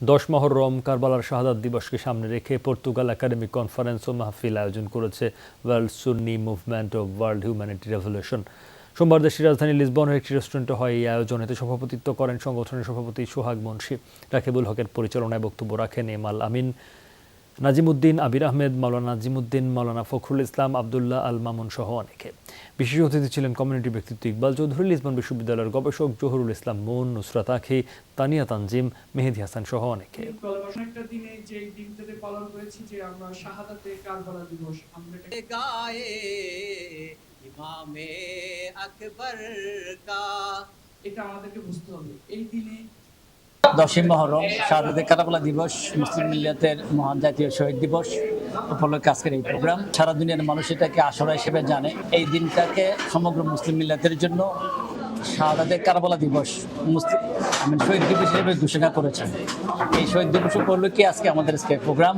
দশ মহরম কারবালার শাহাদাত দিবসকে সামনে রেখে পর্তুগাল একাডেমিক কনফারেন্স ও মাহফিল আয়োজন করেছে world Sunni movement of world humanity revolution. সোমবার দেশের রাজধানী লিসবনের একটি রেস্টুরেন্টে হয় এই আয়োজন। এতে সভাপতিত্ব করেন সংগঠনের সভাপতি সোহাগ মুন্সি। রাকিবুল হকের পরিচালনায় বক্তব্য রাখেন এমাল আমিন। নাজিমুদ্দিন আবির আহমেদ মাওলানা নাজিমুদ্দিন মাওলানা ফখরুল ইসলাম আবদুল্লাহ আল মামুন সহ অনেকে। বিশেষ অতিথি ছিলেন কমিউনিটি ব্যক্তিত্ব ইকবাল চৌধুরী লিসবন বিশ্ববিদ্যালয়ের গবেষক জহুরুল ইসলাম মুন নুসরাত আখি তানিয়া তানজিম মেহেদি হাসান সহ অনেকে। এটা আমাদেরকে বুঝতে হবে। এই দিনে দশই মহরম শাহাদ কাটাপলা দিবস, মুসলিম মিল্লাতের মহান জাতীয় শহীদ দিবস উপলক্ষে আজকের এই প্রোগ্রাম। সারা দুনিয়ার মানুষ এটাকে আসরা হিসেবে জানে। এই দিনটাকে সমগ্র মুসলিম মিল্লাতের জন্য শাহাদের কারাবলা দিবস, মুসলিম আমি শহীদ দিবস হিসেবে ঘোষণা করেছেন। এই শহীদ দিবস উপলক্ষে আজকে আমাদের আজকে প্রোগ্রাম।